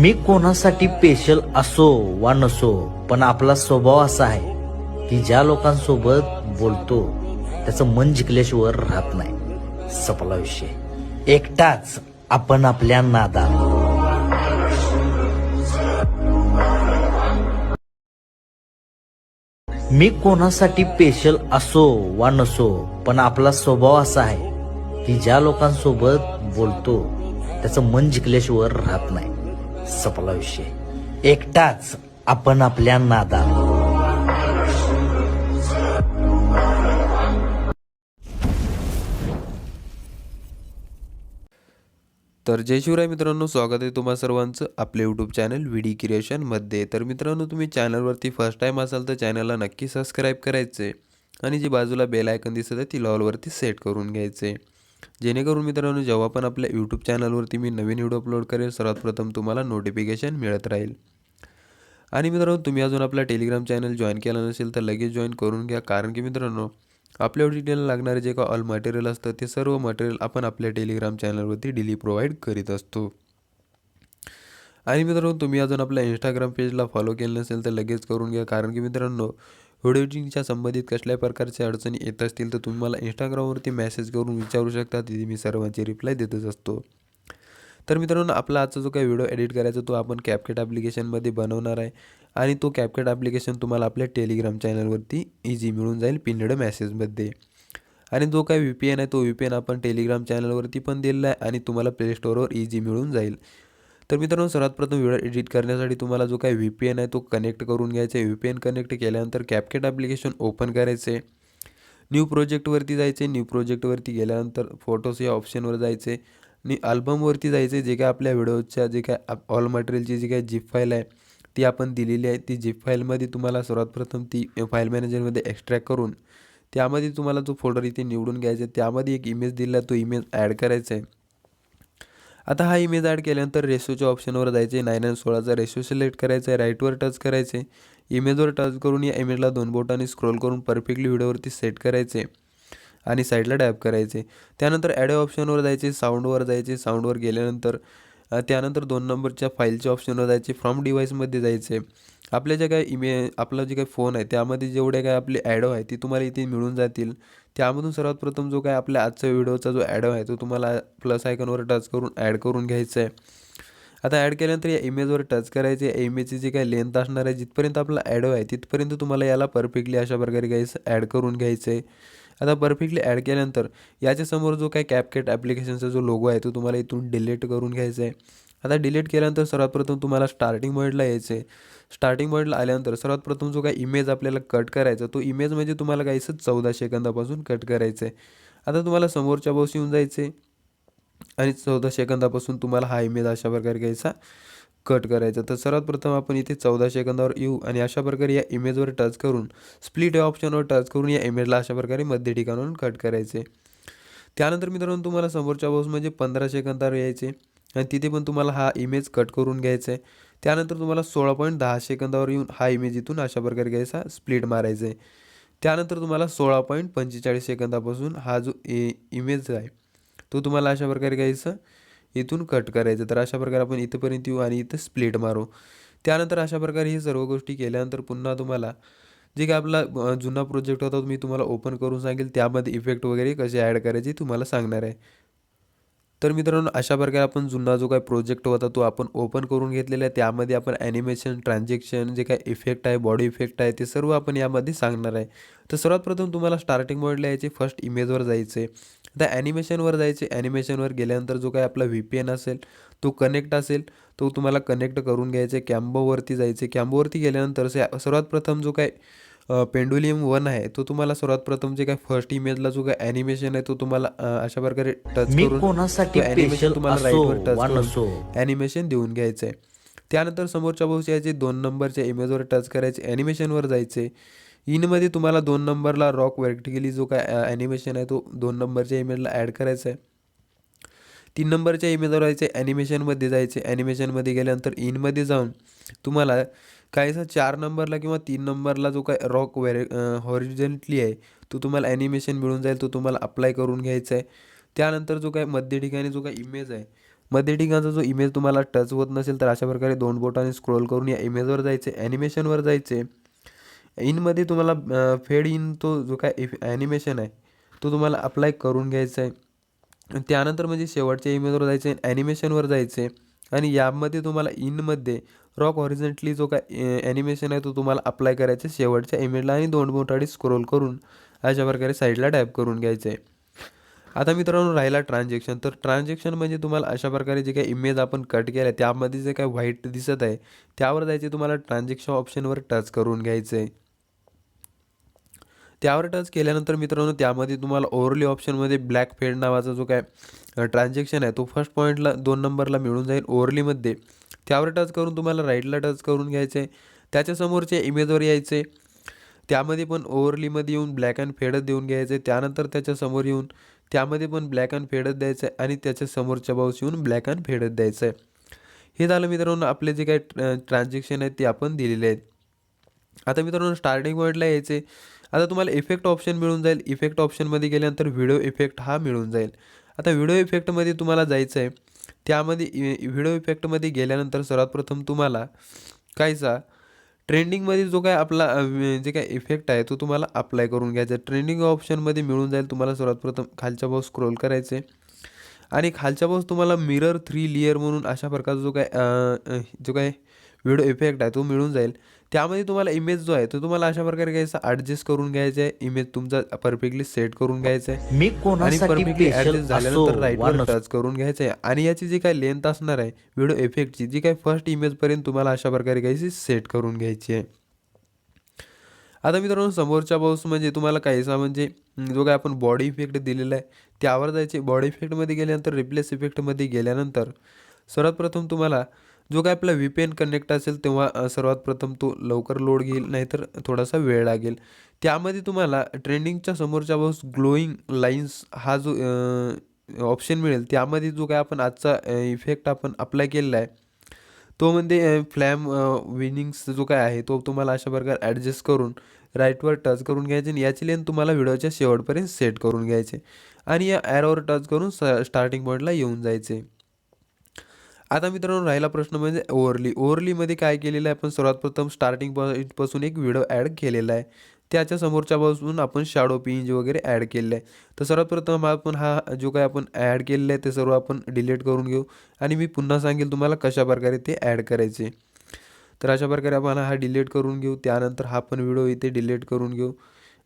मी कोणासाठी पेशल असो वा नसो पण आपला स्वभाव असा आहे की ज्या लोकांसोबत बोलतो त्याचं मन जिंकल्याशिवाय राहत नाही. सपला विषय. एकटाच आपण आपल्या नादात. मी कोणासाठी पेशल असो वा नसो पण आपला स्वभाव असा आहे की ज्या लोकांसोबत बोलतो त्याचं मन जिंकल्याशिवाय राहत नाही. सपला विषय. एकटाच आपण आपल्या नादात. तर जय शिवराय मित्रांनो स्वागत आहे तुम्हा सर्वांचं आपले यूट्यूब चॅनल व्हिडी क्रिएशनमध्ये तर मित्रांनो तुम्ही चॅनलवरती फर्स्ट टाईम असाल तर चॅनलला नक्की सबस्क्राईब करायचे आणि जी बाजूला बेल आयकन दिसत आहे ती लॉलवरती सेट करून घ्यायचे जेणेकरून मित्रांनो जेव्हा पण आपल्या यूट्यूब चॅनलवरती मी नवीन व्हिडिओ अपलोड करेल सर्वात प्रथम तुम्हाला नोटिफिकेशन मिळत राहील. आणि मित्रांनो तुम्ही अजून आपला टेलिग्राम चॅनल जॉईन केला नसेल तर लगेच जॉईन करून घ्या. कारण की मित्रांनो आपल्या डिटेलला लागणारे जे का ऑल मटेरियल असतं ते सर्व मटेरियल आपण आपल्या टेलिग्राम चॅनलवरती डेली प्रोव्हाइड करीत असतो. आणि मित्रांनो तुम्ही अजून आपल्या इंस्टाग्राम पेजला फॉलो केलं नसेल तर लगेच करून घ्या. कारण की मित्रांनो व्हिडिओ एडिटिंगच्या संबंधित कसल्याही प्रकारच्या अडचणी येत असतील तर तुम्ही मला इंस्टाग्रामवरती मेसेज करून विचारू शकता. तिथे मी सर्वांची रिप्लाय देतच असतो. तर मित्रांनो आपला आजचा जो काही व्हिडिओ एडिट करायचा तो आपण कॅपकेट ॲप्लिकेशनमध्ये बनवणार आहे. आणि तो कॅपकेट ॲप्लिकेशन तुम्हाला आपल्या टेलिग्राम चॅनलवरती इझी मिळून जाईल पिनड मेसेजमध्ये आणि जो काही व्ही पी एन आहे तो व्ही पी एन आपण टेलिग्राम चॅनलवरती पण दिलेला आहे आणि तुम्हाला प्ले स्टोअरवर इझी मिळून जाईल. तर मित्रांनो सर्वात प्रथम व्हिडिओ एडिट करण्यासाठी तुम्हाला जो काही व्ही पी एन आहे तो कनेक्ट करून घ्यायचा आहे. व्ही पी एन कनेक्ट केल्यानंतर कॅपकेट ॲप्लिकेशन ओपन करायचे. न्यू प्रोजेक्टवरती जायचे. न्यू प्रोजेक्टवरती गेल्यानंतर फोटोज या ऑप्शनवर जायचे. आणि अल्बमवरती जायचे जे काय आपल्या व्हिडिओच्या जे काय ऑल मटेरियलची जी काय जिप फाईल आहे ती आपण दिलेली आहे. ती जिप फाईलमध्ये तुम्हाला सर्वात प्रथम ती फाईल मॅनेजरमध्ये एक्स्ट्रॅक्ट करून त्यामध्ये तुम्हाला जो फोल्डर इथे निवडून घ्यायचा आहे त्यामध्ये एक इमेज दिला आहे. तो इमेज ॲड करायचा आहे. आता हा इमेज ॲड केल्यानंतर रेशोच्या ऑप्शनवर जायचे नाईन अँड सोळाचा रेशो सिलेक्ट करायचा आहे राईटवर टच करायचे इमेजवर टच करून या इमेजला दोन बोटाने स्क्रोल करून परफेक्टली व्हिडिओवरती सेट करायचे आणि साईडला डॅप करायचे त्यानंतर ॲड ऑप्शनवर जायचे साऊंडवर जायचे साऊंडवर गेल्यानंतर त्यानंतर दोन नंबरच्या फाईलच्या ऑप्शनवर जायचे. फ्रॉम डिव्हाइसमध्ये जायचे. आपल्या जे काय इमे आपला जे काही फोन आहे त्यामध्ये जेवढे काय आपले ॲडो आहे ती तुम्हाला इथे मिळून जातील. त्यामधून सर्वात प्रथम जो काय आपल्या आजच्या व्हिडिओचा जो ॲडो आहे तो तुम्हाला प्लस आयकॉनवर टच करून ॲड करून घ्यायचा आहे. आता ॲड केल्यानंतर या इमेजवर टच करायचे. या इमेजची जी काही लेंथ असणार आहे जिथपर्यंत आपला ॲडो आहे तिथपर्यंत तुम्हाला याला परफेक्टली अशा प्रकारे काही ॲड करून घ्यायचं. आहे आता परफेक्टली ॲड केल्यानंतर याच्यासमोर जो काही कॅपकेट ॲप्लिकेशनचा जो लोगो आहे तो तुम्हाला इथून डिलीट करून घ्यायचा आहे. आता डिलीट केल्यानंतर सर्वात प्रथम तुम्हाला स्टार्टिंग पॉईंटला यायचं आहे. स्टार्टिंग पॉईंटला आल्यानंतर सर्वात प्रथम जो काही इमेज आपल्याला कट करायचा तो इमेज म्हणजे तुम्हाला काहीसं चौदा सेकंदापासून कट करायचं आहे. आता तुम्हाला समोरच्या बॉस येऊन जायचं आहे. आणि चौदा सेकंदापासून तुम्हाला हा इमेज अशा प्रकारे घ्यायचा. कट करायचं. तर सर्वात प्रथम आपण इथे चौदा सेकंदावर येऊ आणि अशा प्रकारे या इमेजवर टच करून स्प्लिट या ऑप्शनवर टच करून या इमेजला अशा प्रकारे मध्य ठिकाणावरून कट करायचे. त्यानंतर मित्रांनो तुम्हाला समोरच्या बॉक्स म्हणजे पंधरा सेकंदावर यायचे आणि तिथे पण तुम्हाला हा इमेज कट करून घ्यायचा आहे त्यानंतर तुम्हाला सोळा पॉईंट दहा सेकंदावर येऊन हा इमेज इथून अशा प्रकारे घ्यायचा स्प्लिट मारायचा. आहे त्यानंतर तुम्हाला सोळा पॉईंट पंचेचाळीस सेकंदापासून हा जो ए इमेज आहे तो तुम्हाला अशा प्रकारे घ्यायचा. इथून कट करायचं. तर अशा प्रकारे आपण इथंपर्यंत येऊ आणि इथं स्प्लिट मारू. त्यानंतर अशा प्रकारे हे सर्व गोष्टी केल्यानंतर पुन्हा तुम्हाला जे काही आपला जुना प्रोजेक्ट होता मी तुम्हाला ओपन करून सांगेल. त्यामध्ये इफेक्ट वगैरे कसे ॲड करायचे तुम्हाला सांगणार आहे. तर मित्रांनो अशा प्रकारे आपण जुना जो काही प्रोजेक्ट होता तो आपण ओपन करून घेतलेला आहे. त्यामध्ये आपण ॲनिमेशन ट्रान्झॅक्शन जे काही इफेक्ट आहे बॉडी इफेक्ट आहे ते सर्व आपण यामध्ये सांगणार आहे. तर सर्वात प्रथम तुम्हाला स्टार्टिंग मोडला यायचे फर्स्ट इमेजवर जायचे. आता ॲनिमेशनवर जायचे ॲनिमेशनवर गेल्यानंतर जो काही आपला व्ही पी एन असेल तो कनेक्ट असेल तो तुम्हाला कनेक्ट करून घ्यायचे. कॅम्बोवरती जायचे. कॅम्बोवरती गेल्यानंतर सर्वात प्रथम जो काय पेंडुलियम वन आहे तो तुम्हाला सर्वात प्रथम जे काय फर्स्ट इमेजला जो काय ॲनिमेशन आहे तो तुम्हाला अशा प्रकारे टच करून पेशल तुम्हाला राईटवर टच करून नसो ॲनिमेशन देऊन घ्यायचं आहे त्यानंतर समोरच्या बॉक्स यायचे दोन नंबरच्या इमेजवर टच करायचे ॲनिमेशनवर जायचे. इनमध्ये तुम्हाला दोन नंबरला रॉक वर्टिकली जो काय ॲनिमेशन आहे तो दोन नंबरच्या इमेजला ॲड करायचा आहे तीन नंबरच्या इमेजवर जायचे ॲनिमेशनमध्ये जायचे ॲनिमेशनमध्ये गेल्यानंतर इनमध्ये जाऊन तुम्हाला काहीसा चार नंबरला किंवा तीन नंबरला जो काय रॉक वेरे हॉरिजेंटली आहे तो तुम्हाला ॲनिमेशन मिळून जाईल तो तुम्हाला अप्लाय करून घ्यायचा आहे. त्यानंतर जो काय मध्य ठिकाणी जो काय इमेज आहे मध्य ठिकाणचा जो इमेज तुम्हाला टच होत नसेल तर अशा प्रकारे दोन बोटाने स्क्रोल करून या इमेजवर जायचे ॲनिमेशनवर जायचे इनमध्ये तुम्हाला फेड इन तो जो काय इफ ॲनिमेशन आहे तो तुम्हाला अप्लाय करून घ्यायचा आहे त्यानंतर म्हणजे शेवटच्या इमेजवर जायचं आहे ॲनिमेशनवर जायचे आणि यामध्ये तुम्हाला इनमध्ये रॉक हॉरिझेंटली जो काय ॲनिमेशन आहे तो तुम्हाला अप्लाय करायचा आहे शेवटच्या इमेजला आणि दोन बोटाडी स्क्रोल करून अशा प्रकारे साईडला टाईप करून घ्यायचं आहे आता मित्रांनो राहिला ट्रान्झॅक्शन तर ट्रान्झॅक्शन म्हणजे तुम्हाला अशा प्रकारे जे काही इमेज आपण कट केलं आहे त्यामध्ये जे काही व्हाईट दिसत आहे त्यावर जायचे तुम्हाला ट्रान्झॅक्शन ऑप्शनवर टच करून घ्यायचं आहे त्यावर टच केल्यानंतर मित्रांनो त्यामध्ये तुम्हाला ओव्हरली ऑप्शनमध्ये ब्लॅक फेड नावाचा जो काय ट्रान्झॅक्शन आहे तो फर्स्ट पॉईंटला दोन नंबरला मिळून जाईल ओव्हरलीमध्ये त्यावर टच करून तुम्हाला राईटला टच करून घ्यायचं. आहे त्याच्यासमोरच्या इमेजवर यायचे. त्यामध्ये पण ओव्हरलीमध्ये येऊन ब्लॅक अँड फेडच देऊन घ्यायचे. त्यानंतर त्याच्यासमोर येऊन त्यामध्ये पण ब्लॅक अँड फेडच द्यायचं आहे आणि त्याच्या समोरच्या बाऊस येऊन ब्लॅक अँड फेडच द्यायचं. आहे हे झालं मित्रांनो आपले जे काही ट्रान्झॅक्शन आहेत ते आपण दिलेले आहेत. आता मित्रांनो स्टार्टिंग पॉईंटला यायचे. आता तुम्हाला इफेक्ट ऑप्शन मिळून जाईल. इफेक्ट ऑप्शनमध्ये गेल्यानंतर व्हिडिओ इफेक्ट हा मिळून जाईल. आता व्हिडिओ इफेक्टमध्ये तुम्हाला जायचं आहे त्यामध्ये व्हिडिओ इफेक्टमध्ये गेल्यानंतर सर्वात प्रथम तुम्हाला कायचा ट्रेंडिंगमध्ये जो काय आपला जे काय इफेक्ट आहे तो तुम्हाला अप्लाय करून घ्यायचा. ट्रेंडिंग ऑप्शनमध्ये मिळून जाईल तुम्हाला सर्वात प्रथम खालच्या बाजू स्क्रोल करायचे. आणि खालच्या बाजूस तुम्हाला मिरर थ्री लिअर म्हणून अशा प्रकारचा जो काय जो काय व्हिडिओ इफेक्ट आहे तो मिळून जाईल. त्यामध्ये तुम्हाला इमेज जो आहे तो तुम्हाला अशा प्रकारे घ्यायचा ॲडजस्ट करून घ्यायचा आहे इमेज तुमचा परफेक्टली सेट करून घ्यायचा आहे मी आणि परफेक्टली ॲडजस्ट झाल्यानंतर राईटवर टच करून घ्यायचं आहे आणि याची जी काय लेंथ असणार आहे व्हिडिओ इफेक्टची जी काय फर्स्ट इमेजपर्यंत तुम्हाला अशा प्रकारे घ्यायची सेट करून घ्यायची आहे. आता मित्रांनो समोरच्या बाऊस म्हणजे तुम्हाला काहीसा म्हणजे जो काय आपण बॉडी इफेक्ट दिलेला आहे त्यावर जायचे. बॉडी इफेक्टमध्ये गेल्यानंतर रिप्लेस इफेक्टमध्ये गेल्यानंतर सर्वात प्रथम तुम्हाला जो काय आपला व्ही पेन कनेक्ट असेल तेव्हा सर्वात प्रथम तो लवकर लोड घेईल नाहीतर थोडासा वेळ लागेल. त्यामध्ये तुम्हाला ट्रेंडिंगच्या समोरच्या बाजूस ग्लोईंग लाईन्स हा जो ऑप्शन मिळेल त्यामध्ये जो काय आपण आजचा इफेक्ट आपण अप्लाय केलेला आहे तो म्हणजे फ्लॅम विनिंग्स जो काय आहे तो तुम्हाला अशा प्रकारे ॲडजस्ट करून राईटवर टच करून घ्यायचे आणि याची लेन तुम्हाला व्हिडिओच्या शेवटपर्यंत सेट करून घ्यायचे. आणि या ॲरोवर टच करून स स्टार्टिंग पॉईंटला येऊन जायचे. आता मित्रांनो राहिला प्रश्न म्हणजे ओव्हरली ओव्हरलीमध्ये काय केलेलं आहे? आपण सर्वात प्रथम स्टार्टिंग पॉईंटपासून एक व्हिडिओ ॲड केलेला आहे. त्याच्या समोरच्यापासून आपण शॅडो पिंज वगैरे ॲड केलेलं आहे. तर सर्वात प्रथम आपण हा जो काय आपण ॲड केलेला आहे ते सर्व आपण डिलीट करून घेऊ. आणि मी पुन्हा सांगेल तुम्हाला कशा प्रकारे ते ॲड करायचे. तर अशा प्रकारे आपण हा डिलीट करून घेऊ. त्यानंतर हा पण व्हिडिओ इथे डिलीट करून घेऊ.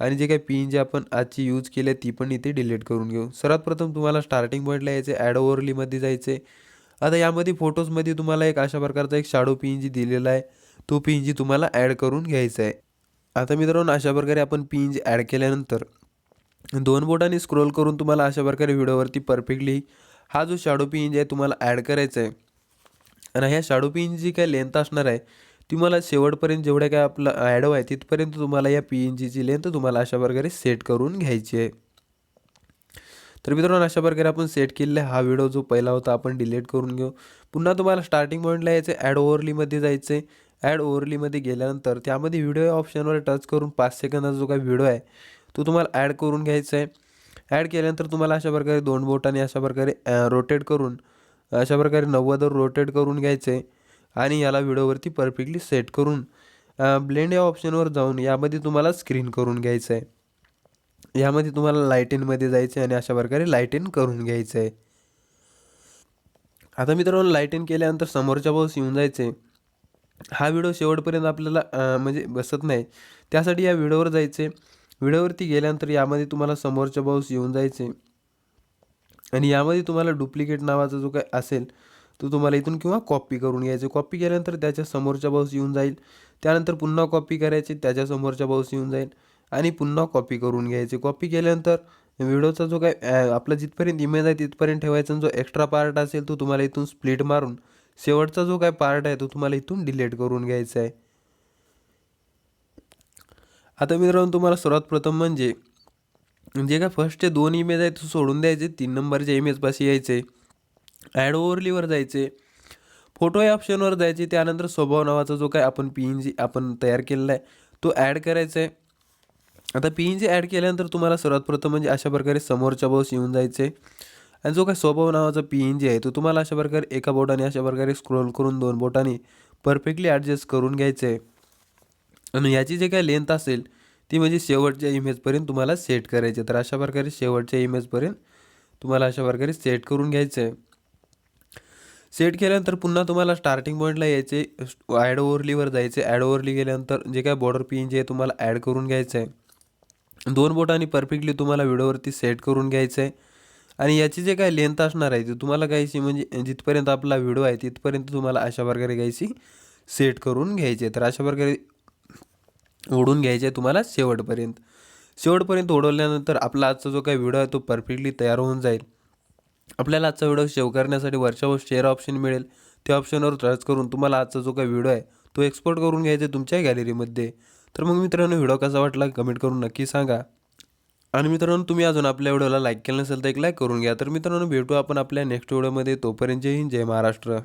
आणि जे काही पिन जे आपण आजची यूज केली आहे ती पण इथे डिलीट करून घेऊ. सर्वात प्रथम तुम्हाला स्टार्टिंग पॉईंटला यायचे ॲड ओव्हरलीमध्ये जायचे आता यामध्ये फोटोजमध्ये तुम्हाला एक अशा प्रकारचा एक शॅडो पीएनजी दिलेला आहे. तो पीएनजी तुम्हाला ॲड करून घ्यायचा आहे. आता मित्रांनो अशा प्रकारे आपण पीएनजी ॲड केल्यानंतर दोन बोटांनी स्क्रोल करून तुम्हाला अशा प्रकारे व्हिडिओवरती परफेक्टली हा जो शॅडो पीएनजी आहे तुम्हाला ॲड करायचा आहे. आणि ह्या शाडू पी एन जी काय लेंथ असणार आहे तुम्हाला शेवटपर्यंत जेवढ्या काय आपलं ॲडो आहे तिथपर्यंत तुम्हाला या पी एन जीची लेंथ तुम्हाला अशा प्रकारे सेट करून घ्यायची आहे. तर मित्रांनो अशा प्रकारे आपण सेट केलेला हा व्हिडिओ जो पहिला होता आपण डिलीट करून घेऊ. पुन्हा तुम्हाला स्टार्टिंग पॉईंटला यायचं ॲड ओव्हरलीमध्ये जायचं आहे ॲड ओव्हरलीमध्ये गेल्यानंतर त्यामध्ये व्हिडिओ ऑप्शनवर टच करून पाच सेकंदाचा जो काही व्हिडिओ आहे तो तुम्हाला ॲड करून घ्यायचा आहे ॲड केल्यानंतर तुम्हाला अशा प्रकारे दोन बोटाने अशा प्रकारे रोटेट करून अशा प्रकारे नव्वदवर रोटेट करून घ्यायचं आहे आणि याला व्हिडिओवरती परफेक्टली सेट करून ब्लेंड या ऑप्शनवर जाऊन यामध्ये तुम्हाला स्क्रीन करून घ्यायचं आहे यामध्ये तुम्हाला लाईटिनमध्ये जायचं आहे आणि अशा प्रकारे लाईटिन करून घ्यायचं आहे आता मित्रांनो लाईटिन केल्यानंतर समोरच्या बाजूस येऊन जायचे हा व्हिडिओ शेवटपर्यंत आपल्याला म्हणजे बसत नाही. त्यासाठी या व्हिडिओवर जायचे व्हिडिओवरती गेल्यानंतर यामध्ये तुम्हाला समोरच्या बाजूस येऊन जायचे आणि यामध्ये तुम्हाला डुप्लिकेट नावाचा जो काय असेल तो तुम्हाला इथून किंवा कॉपी करून घ्यायचे कॉपी केल्यानंतर त्याच्या समोरच्या बाजूस येऊन जाईल. त्यानंतर पुन्हा कॉपी करायची त्याच्या समोरच्या बाजूस येऊन जाईल. आणि पुन्हा कॉपी करून घ्यायचे. कॉपी केल्यानंतर व्हिडिओचा जो काय आपला जिथपर्यंत इमेज आहे तिथपर्यंत ठेवायचा जो एक्स्ट्रा पार्ट असेल तो तुम्हाला इथून स्प्लिट मारून शेवटचा जो काय पार्ट आहे तो तुम्हाला इथून डिलीट करून घ्यायचा आहे. आता मित्रांनो तुम्हाला सर्वात प्रथम म्हणजे जे काय फर्स्टचे दोन इमेज आहेत तो सोडून द्यायचे. तीन नंबरच्या इमेजपाशी यायचे. ॲड ओव्हरलीवर जायचे. फोटो या ऑप्शनवर जायचे. त्यानंतर स्वभाव नावाचा जो काय आपण पी एन जी आपण तयार केलेला आहे तो ॲड करायचा आहे. आता पी एन जी ॲड केल्यानंतर तुम्हाला सर्वात प्रथम म्हणजे अशा प्रकारे समोरच्या बॉस येऊन जायचे. आणि जो काय स्वभाव नावाचा पी एन जी आहे तो तुम्हाला अशा प्रकारे एका बोटाने अशा प्रकारे स्क्रोल करून दोन बोटाने परफेक्टली ॲडजस्ट करून घ्यायचं. आहे आणि याची जे काय लेंथ असेल ती म्हणजे शेवटच्या इमेजपर्यंत तुम्हाला सेट करायची. आहे. तर अशा प्रकारे शेवटच्या इमेजपर्यंत तुम्हाला अशा प्रकारे सेट करून घ्यायचं. आहे सेट केल्यानंतर पुन्हा तुम्हाला स्टार्टिंग पॉईंटला यायचे ॲड ओव्हरलीवर जायचे. ॲड ओव्हरली गेल्यानंतर जे काय बॉर्डर पिन जे आहे तुम्हाला ॲड करून घ्यायचं. आहे दोन बोटांनी परफेक्टली तुम्हाला व्हिडिओवरती सेट करून घ्यायचं आहे. आणि याची जे काय लेंथ असणार आहे ती तुम्हाला घ्यायची म्हणजे जिथपर्यंत आपला व्हिडिओ आहे तिथपर्यंत तुम्हाला अशा प्रकारे घ्यायची सेट करून घ्यायची आहे तर अशा प्रकारे ओढून घ्यायचे आहे तुम्हाला शेवटपर्यंत. शेवटपर्यंत ओढवल्यानंतर आपला आजचा जो काही व्हिडिओ आहे तो परफेक्टली तयार होऊन जाईल. आपल्याला आजचा व्हिडिओ सेव्ह करण्यासाठी वरच्यावर शेअर ऑप्शन मिळेल. त्या ऑप्शनवर टच करून तुम्हाला आजचा जो काही व्हिडिओ आहे तो एक्सपोर्ट करून घ्यायचा आहे तुमच्या गॅलरीमध्ये तर मग मित्रांनो व्हिडिओ कसा वाटला कमेंट करून नक्की सांगा. आणि मित्रांनो तुम्ही अजून आपल्या व्हिडिओला लाईक केलं नसेल तर एक लाईक करून घ्या. तर मित्रांनो भेटू आपण आपल्या नेक्स्ट व्हिडिओमध्ये. तोपर्यंत जय हिंद जय महाराष्ट्र.